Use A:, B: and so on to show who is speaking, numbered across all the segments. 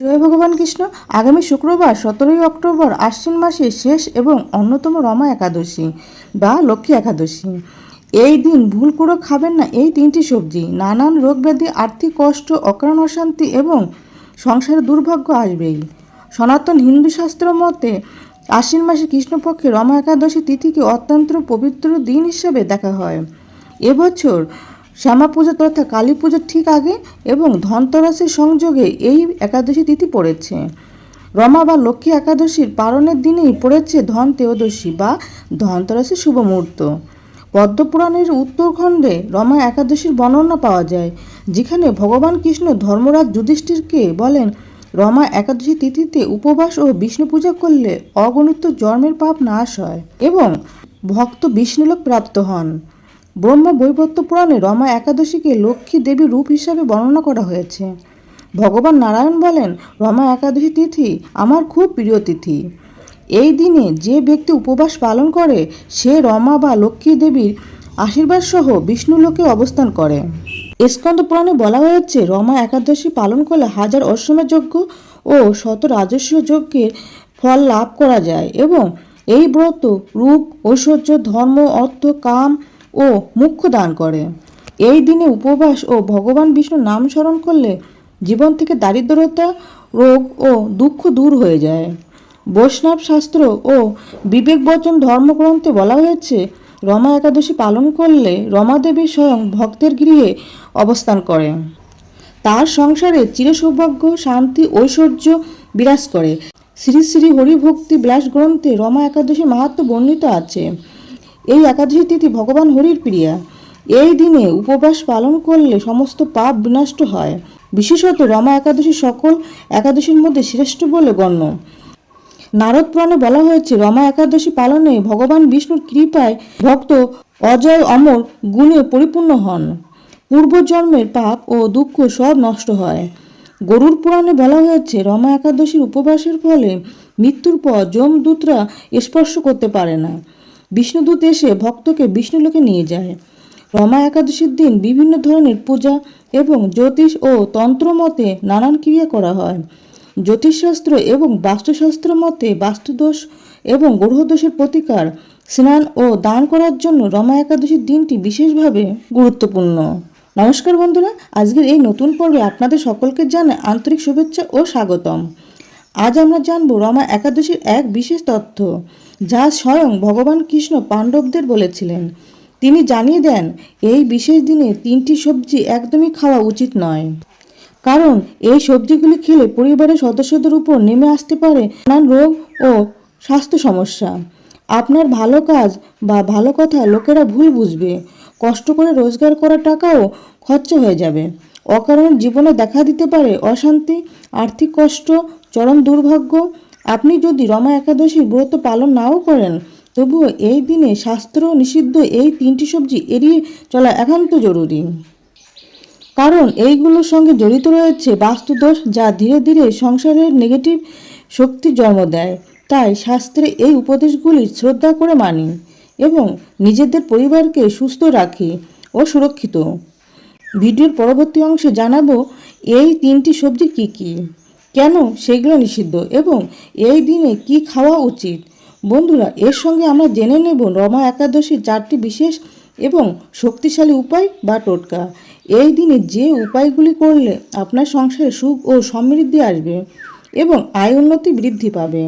A: জয় ভগবান কৃষ্ণ। আগামী শুক্রবার সতেরোই অক্টোবর আশ্বিন মাসের শেষ এবং অন্যতম রমা একাদশী বা লক্ষ্মী একাদশী। এই দিন ভুল করে খাবেন না এই তিনটি সবজি। নানান রোগ ব্যাধি, আর্থিক কষ্ট, অকারণ অশান্তি এবং সংসারে দুর্ভাগ্য আসবেই। সনাতন হিন্দু শাস্ত্র মতে আশ্বিন মাসে কৃষ্ণপক্ষে রমা একাদশী তিথিকে অত্যন্ত পবিত্র দিন হিসাবে দেখা হয়। এবছর শ্যামা পূজা তথা কালী পুজোর ঠিক আগে এবং ধনতেরাসের সংযোগে এই একাদশী তিথি পড়েছে। রমা বা লক্ষ্মী একাদশীর পালনের দিনেই পড়েছে ধন ত্রয়োদশী বা ধনতেরাসের শুভ মুহূর্ত। পদ্মপুরাণের উত্তরখণ্ডে রমা একাদশীর বর্ণনা পাওয়া যায়, যেখানে ভগবান কৃষ্ণ ধর্মরাজ যুধিষ্ঠিরকে বলেন, রমা একাদশী তিথিতে উপবাস ও বিষ্ণু পূজা করলে অগণিত জন্মের পাপ নাশ হয় এবং ভক্ত বিষ্ণুলোক প্রাপ্ত হন। ব্রহ্ম বৈবত্য পুরাণে রমা একাদশীকে লক্ষ্মী দেবীর রূপ হিসাবে বর্ণনা করা হয়েছে। ভগবান নারায়ণ বলেন, রমা একাদশী তিথি আমার খুব প্রিয় তিথি। এই দিনে যে ব্যক্তি উপবাস পালন করে, সে রমা বা লক্ষ্মী দেবীর আশীর্বাদ সহ বিষ্ণুলোকে অবস্থান করে। স্কন্দ পুরাণে বলা হয়েছে, রমা একাদশী পালন করলে হাজার অশ্বমের যজ্ঞ ও শত রাজস্ব যজ্ঞের ফল লাভ করা যায় এবং এই ব্রত, রূপ, ঐশ্বর্য, ধর্ম, অর্থ, কাম ও মুখ্য দান করে। এই দিনে উপবাস ও ভগবান বিষ্ণুর নাম স্মরণ করলে জীবন থেকে দারিদ্রতা, রোগ ও দুঃখ দূর হয়ে যায়। বৈষ্ণব শাস্ত্র ও বিবেক বচন ধর্মগ্রন্থে বলা হয়েছে, রমা একাদশী পালন করলে রমাদেবী স্বয়ং ভক্তের গৃহে অবস্থান করে তার সংসারে চিরসৌভাগ্য, শান্তি, ঐশ্বর্য বিরাজ করে। শ্রী শ্রী হরিভক্তি বিলাস গ্রন্থে রমা একাদশী মাহাত্ম বর্ণিত আছে। এই একাদশী তিথি ভগবান হরির প্রিয়া এই দিনে উপবাস পালন করলে সমস্ত পাপ বিনষ্ট হয়। বিশেষত রমা একাদশী সকল একাদশীর মধ্যে শ্রেষ্ঠ বলে গণ্য। নারদ পুরাণে বলা হয়েছে, রমা একাদশী পালনে ভগবান বিষ্ণুর কৃপায় ভক্ত অজয় অমর গুণে পরিপূর্ণ হন। পূর্বজন্মের পাপ ও দুঃখ সব নষ্ট হয়। গরুর পুরাণে বলা হয়েছে, রমা একাদশীর উপবাসের ফলে মৃত্যুর পর যমদূতরা স্পর্শ করতে পারে না। বিষ্ণুদূত এসে ভক্তকে বিষ্ণুলোকে নিয়ে যায়। রমা একাদশীর দিন বিভিন্ন ধরনের পূজা এবং জ্যোতিষ ও তন্ত্র মতে নানান ক্রিয়া করা হয়। জ্যোতিষশাস্ত্র এবং বাস্তুশাস্ত্র মতে বাস্তুদোষ এবং গ্রহদোষের প্রতিকার, স্নান ও দান করার জন্য রমা একাদশীর দিনটি বিশেষভাবে গুরুত্বপূর্ণ। নমস্কার বন্ধুরা, আজকের এই নতুন পর্বে আপনাদের সকলকে জানাই আন্তরিক শুভেচ্ছা ও স্বাগতম। আজ আমরা জানব রমা একাদশীর এক বিশেষ তথ্য। যা স্বয়ং ভগবান কৃষ্ণ পাণ্ডবদের বলেছিলেন। তিনি জানিয়ে দেন, এই বিশেষ দিনে তিনটি সবজি একদমই খাওয়া উচিত নয়। কারণ, এই সবজিগুলি খেলে পরিবারের সদস্যদের উপর নেমে আসতে পারে নানান রোগ ও স্বাস্থ্য সমস্যা। আপনার ভালো কাজ বা ভালো কথা লোকেরা ভুল বুঝবে। কষ্ট করে রোজগার করা টাকাও খরচা হয়ে যাবে। অকারণে জীবনে দেখা দিতে পারে অশান্তি, আর্থিক কষ্ট, চরম দুর্ভাগ্য আপনি যদি রমা একাদশীর ব্রত পালন নাও করেন, তবুও এই দিনে শাস্ত্র নিষিদ্ধ এই তিনটি সবজি এড়িয়ে চলা একান্ত জরুরি। কারণ এইগুলোর সঙ্গে জড়িত রয়েছে বাস্তুদোষ যা ধীরে ধীরে সংসারের নেগেটিভ শক্তি জন্ম দেয়। তাই শাস্ত্রে এই উপদেশগুলি শ্রদ্ধা করে মানি এবং নিজেদের পরিবারকে সুস্থ রাখি ও সুরক্ষিত। ভিডিওর পরবর্তী অংশে জানাব এই তিনটি সবজি কি কি। কেন সেগুলো নিষিদ্ধ এবং এই দিনে কি খাওয়া উচিত? বন্ধুরা, এর সঙ্গে আমরা জেনে নেব রমা একাদশীর চারটি বিশেষ এবং শক্তিশালী উপায় বা টোটকা। এই দিনে যে উপায়গুলি করলে আপনার সংসারে সুখ ও সমৃদ্ধি আসবে এবং আয় উন্নতি বৃদ্ধি পাবে।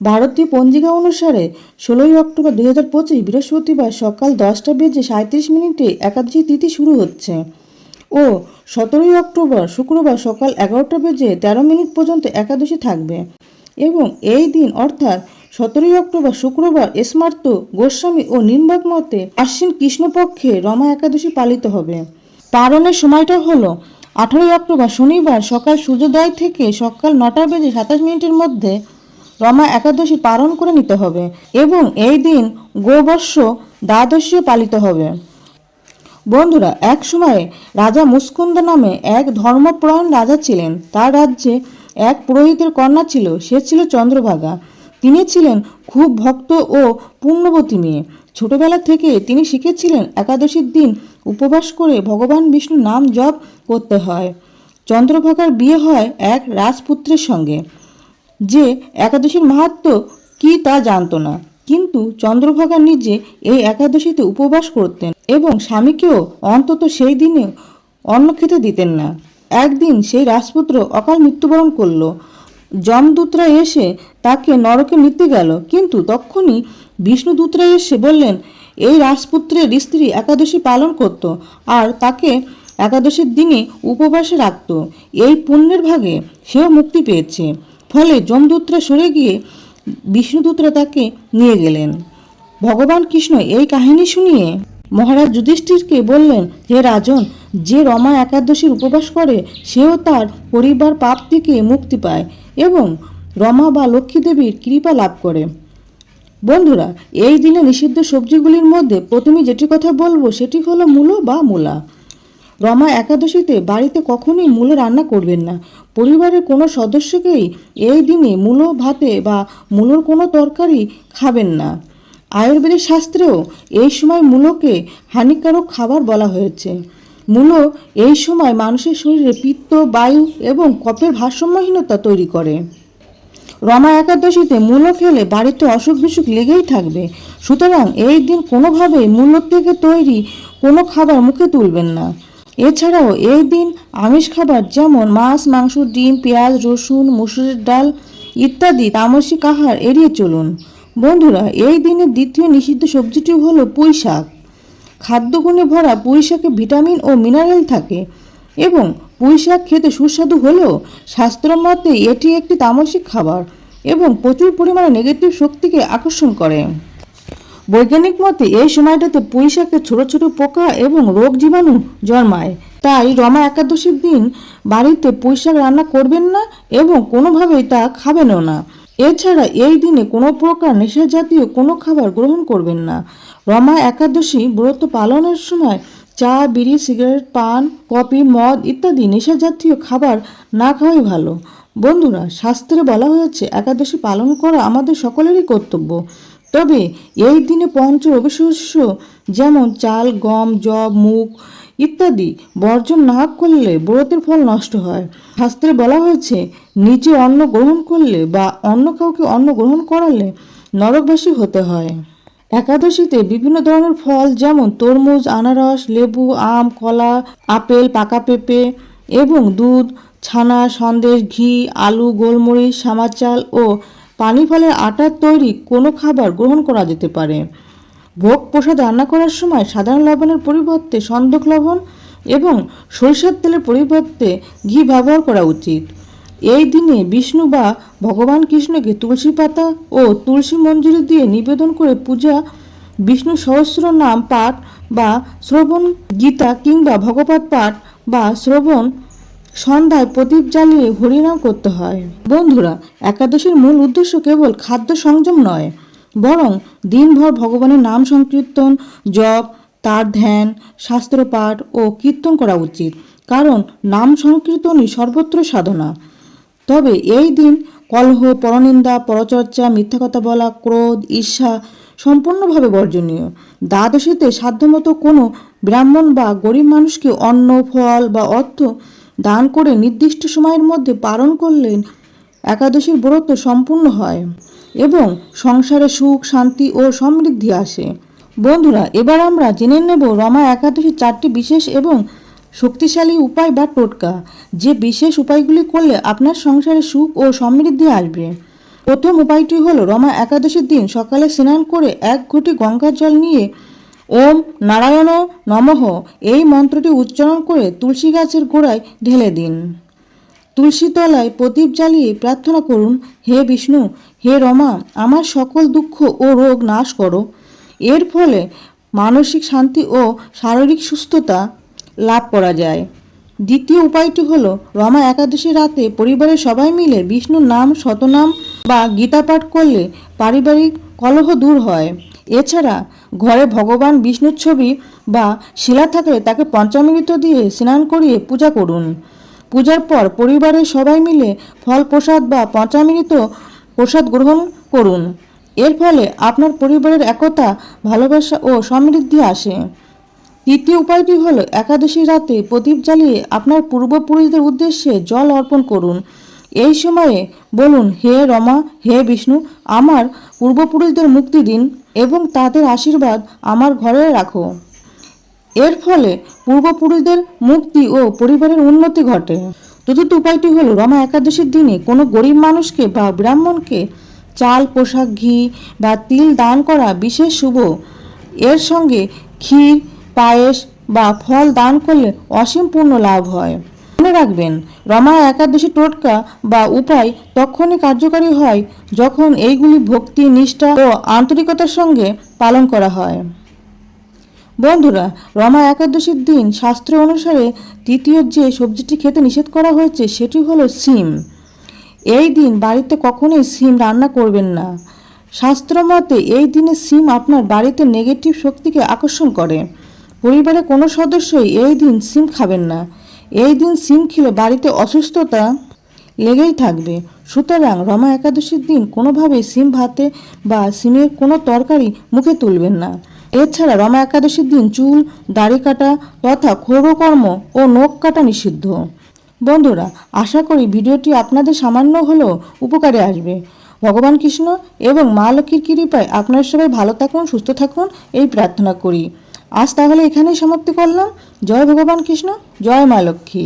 A: ভারতীয় পঞ্জিকা অনুসারে ষোলোই অক্টোবর দু হাজার পঁচিশ বৃহস্পতিবার সকাল দশটা বেজে সাঁত্রিশ মিনিটে একাদশী তিথি শুরু হচ্ছে। ও, সতেরোই অক্টোবর শুক্রবার সকাল এগারোটা বেজে তেরো মিনিট পর্যন্ত একাদশী থাকবে। এবং এই দিন অর্থাৎ সতেরোই অক্টোবর শুক্রবার স্মার্ত গোস্বামী ও নিম্বাক মতে আশ্বিন কৃষ্ণপক্ষে রমা একাদশী পালিত হবে। পালনের সময়টা হলো আঠারোই অক্টোবর শনিবার সকাল সূর্যোদয় থেকে সকাল নটা বেজে সাতাশ মিনিটের মধ্যে রমা একাদশী পালন করে নিতে হবে। এবং এই দিন গোবর্ষ দ্বাদশীও পালিত হবে। বন্ধুরা, এক সময়ে রাজা মুস্কুন্দ নামে এক ধর্মপ্রাণ রাজা ছিলেন। তার রাজ্যে এক পুরোহিতের কন্যা ছিল, সে ছিল চন্দ্রভাগা। তিনি ছিলেন খুব ভক্ত ও পুণ্যবতী মেয়ে। ছোটবেলা থেকে তিনি শিখেছিলেন একাদশীর দিন উপবাস করে ভগবান বিষ্ণুর নাম জপ করতে হয়। চন্দ্রভাগার বিয়ে হয় এক রাজপুত্রের সঙ্গে। যে একাদশীর মাহাত্ম কি তা জানত না। কিন্তু চন্দ্রভাগা নিজে এই একাদশীতে উপবাস করতেন। এবং স্বামীকেও অন্তত সেই দিনে অন্ন খেতে দিতেন না। একদিন সেই রাজপুত্র অকাল মৃত্যুবরণ করল। যমদূতরা এসে তাকে নরকে নিতে গেল, কিন্তু তখনই বিষ্ণুদূতরা এসে বললেন, এই রাজপুত্রের স্ত্রী একাদশী পালন করত আর তাকে একাদশীর দিনে উপবাসে রাখত। এই পুণ্যের ভাগে সেও মুক্তি পেয়েছে। ফলে যমদূতরা সরে গিয়ে বিষ্ণুদূতরা তাকে নিয়ে গেলেন। ভগবান কৃষ্ণ এই কাহিনী শুনিয়ে মহারাজ যুধিষ্ঠিরকে বললেন, হে রাজন, যে রমা একাদশীর উপবাস করে, সেও তার পরিবার পাপ থেকে মুক্তি পায় এবং রমা বা লক্ষ্মী দেবীর কৃপা লাভ করে। বন্ধুরা, এই দিনে নিষিদ্ধ সবজিগুলির মধ্যে প্রথমে যেটি কথা বলব, সেটি হলো মূলো বা মূলা। রমা একাদশীতে বাড়িতে কখনোই মূলো রান্না করবেন না। পরিবারের কোনো সদস্যকেই এই দিনে মূলো, ভাতে বা মূলোর কোনো তরকারি খাবেন না। আয়ুর্বেদিক শাস্ত্রেও এই সময় মূলোকে হানিকারক খাবার বলা হয়েছে। মূল এই সময় মানুষের শরীরে পিত্ত, বায়ু এবং কপের ভারসাম্যহীনতা তৈরি করে। রমা একাদশীতে মূলো খেলে বাড়িতে অসুখ বিসুখ লেগেই থাকবে। সুতরাং এই দিন কোনোভাবেই মূল্য থেকে তৈরি কোনো খাবার মুখে তুলবেন না। এছাড়াও এই দিন আমিষ খাবার যেমন মাছ, মাংস, ডিম, পেঁয়াজ, রসুন, মুসুরের ডাল ইত্যাদি তামসিক আহার এড়িয়ে চলুন। বন্ধুরা, এই দিনের দ্বিতীয় নিষিদ্ধ সবজিটি হলো পুঁই শাক। খাদ্যগুণে ভরা পুঁই শাকে ভিটামিন ও মিনারেল থাকে এবং পুঁই শাক খেতে সুস্বাদু হলেও শাস্ত্র মতে এটি একটি তামসিক খাবার এবং প্রচুর পরিমাণে নেগেটিভ শক্তিকে আকর্ষণ করে। বৈজ্ঞানিক মতে এই সময়টাতে পুঁই শাকে ছোট ছোট পোকা এবং রোগ জীবাণু জন্মায়। তাই রমা একাদশীর দিন বাড়িতে পুঁই শাক রান্না করবেন না এবং কোনোভাবেই তা খাবেনও না। এছাড়া এই দিনে কোনো প্রকার নেশা জাতীয় কোনো খাবার গ্রহণ করবেন না। রমা একাদশী ব্রত পালনের সময় চা, বিড়ি, সিগারেট, পান, কফি, মদ ইত্যাদি নেশা জাতীয় খাবার না খাওয়াই ভালো। বন্ধুরা, শাস্ত্রে বলা হয়েছে, একাদশী পালন করা আমাদের সকলেরই কর্তব্য। তবে এই দিনে পঞ্চ রবিশস্য যেমন চাল, গম জব মুগ ইত্যাদি। বর্জন না করলে ব্রতের ফল নষ্ট হয়। শাস্ত্রে বলা হয়েছে, নিজে অন্ন গ্রহণ করলে বা অন্য কাউকে অন্ন গ্রহণ করালে নরকবাসী হতে হয়। একাদশীতে বিভিন্ন ধরনের ফল যেমন তরমুজ, আনারস, লেবু, আম, কলা, আপেল, পাকা পেঁপে এবং দুধ, ছানা, সন্দেশ, ঘি, আলু, গোলমরিচ, সামার চাল ও পানি ফলের আটার তৈরি কোনো খাবার গ্রহণ করা যেতে পারে। ভোগ প্রসাদ রান্না করার সময় সাধারণ লবণের পরিবর্তে সন্দক লবণ এবং সরিষার তেলের পরিবর্তে ঘি ব্যবহার করা উচিত। এই দিনে বিষ্ণু বা ভগবান কৃষ্ণকে তুলসী পাতা ও তুলসী মঞ্জুরি দিয়ে নিবেদন করে পূজা, বিষ্ণু সহস্র নাম পাঠ বা শ্রবণ গীতা কিংবা ভগবত পাঠ বা শ্রবণ সন্ধ্যায় প্রদীপ জ্বালিয়ে হরিনাম করতে হয়। বন্ধুরা, একাদশীর মূল উদ্দেশ্য কেবল খাদ্য সংযম নয় বরং দিনভর ভগবানের নাম সংকীর্তন, জপ, তার ধ্যান, শাস্ত্রপাঠ ও কীর্তন করা উচিত, কারণ নাম সংকীর্তনই সর্বত্র সাধনা। তবে এই দিন কলহ, পরনিন্দা, পরচর্চা, মিথ্যা কথা বলা, ক্রোধ, ঈর্ষা সম্পূর্ণভাবে বর্জনীয়। দ্বাদশীতে সাধ্যমতো কোনো ব্রাহ্মণ বা গরিব মানুষকে অন্ন, ফল বা অর্থ দান করে নির্দিষ্ট সময়ের মধ্যে পালন করলে একাদশীর ব্রত সম্পূর্ণ হয়। এবং সংসারে সুখ, শান্তি ও সমৃদ্ধি আসে। বন্ধুরা, এবার আমরা জেনে নেব রমা একাদশীর চারটি বিশেষ এবং শক্তিশালী উপায় বা টোটকা। যে বিশেষ উপায়গুলি করলে আপনার সংসারে সুখ ও সমৃদ্ধি আসবে। প্রথম উপায়টি হলো রমা একাদশীর দিন সকালে স্নান করে এক ঘটি গঙ্গার জল নিয়ে ওম নারায়ণ নমঃ, এই মন্ত্রটি উচ্চারণ করে তুলসী গাছের গোড়ায় ঢেলে দিন। তুলসী তলায় প্রদীপ জ্বালিয়ে প্রার্থনা করুন, হে বিষ্ণু, হে রমা, আমার সকল দুঃখ ও রোগ নাশ করো। এর ফলে মানসিক শান্তি ও শারীরিক সুস্থতা লাভ করা যায়। দ্বিতীয় উপায়টি হলো, রমা একাদশী রাতে পরিবারের সবাই মিলে বিষ্ণুর নাম, শতনাম বা গীতা পাঠ করলে পারিবারিক কলহ দূর হয়। এছাড়া ঘরে ভগবান বিষ্ণুর ছবি বা শিলা থাকলে তাকে পঞ্চামৃত দিয়ে স্নান করিয়ে পূজা করুন। পূজার পর পরিবারের সবাই মিলে ফল প্রসাদ বা পঞ্চামৃত প্রসাদ গ্রহণ করুন। এর ফলে আপনার পরিবারের একতা, ভালোবাসা ও সমৃদ্ধি আসে। তৃতীয় উপায়টি হলো একাদশী রাতে প্রদীপ জ্বালিয়ে আপনার পূর্বপুরুষদের উদ্দেশ্যে জল অর্পণ করুন। এই সময়ে বলুন, হে রমা, হে বিষ্ণু, আমার পূর্বপুরুষদের মুক্তি দিন এবং তাদের আশীর্বাদ আমার ঘরে রাখো। এর ফলে পূর্বপুরুষদের মুক্তি ও পরিবারের উন্নতি ঘটে। চতুর্থ উপায়টি হলো রমা একাদশীর দিনে কোনো গরিব মানুষকে বা ব্রাহ্মণকে চাল, পোশাক, ঘি বা তিল দান করা বিশেষ শুভ। এর সঙ্গে ক্ষীর, পায়েস বা ফল দান করলে অসীম পূর্ণ লাভ হয়। মনে রাখবেন, রমা একাদশী টোটকা বা উপায় তখনই কার্যকারী হয় যখন এইগুলি ভক্তি, নিষ্ঠা ও আন্তরিকতার সঙ্গে পালন করা হয়। বন্ধুরা, রমা একাদশীর দিন শাস্ত্র অনুসারে তৃতীয় যে সবজিটি খেতে নিষেধ করা হয়েছে, সেটি হলো সিম। এই দিন বাড়িতে কখনোই সিম রান্না করবেন না। শাস্ত্র মতে, এই দিনে সিম আপনার বাড়িতে নেগেটিভ শক্তিকে আকর্ষণ করে। পরিবারের কোনো সদস্যই এই দিন সিম খাবেন না। এই দিন সিম খেলে বাড়িতে অসুস্থতা লেগেই থাকবে। সুতরাং রমা একাদশীর দিন কোনোভাবেই সিম ভাতে বা সিমের কোনো তরকারি মুখে তুলবেন না। এছাড়া রমা একাদশীর দিন চুল, দাড়ি কাটা, তথা ক্ষৌরকর্ম ও নখ কাটা নিষিদ্ধ। বন্ধুরা, আশা করি ভিডিওটি আপনাদের সামান্য হলেও উপকারে আসবে। ভগবান কৃষ্ণ এবং মা লক্ষ্মীর কৃপায় আপনারা সবাই ভালো থাকুন, সুস্থ থাকুন, এই প্রার্থনা করি। আজ তাহলে এখানেই সমাপ্তি করলাম। জয় ভগবান কৃষ্ণ, জয় মা লক্ষ্মী।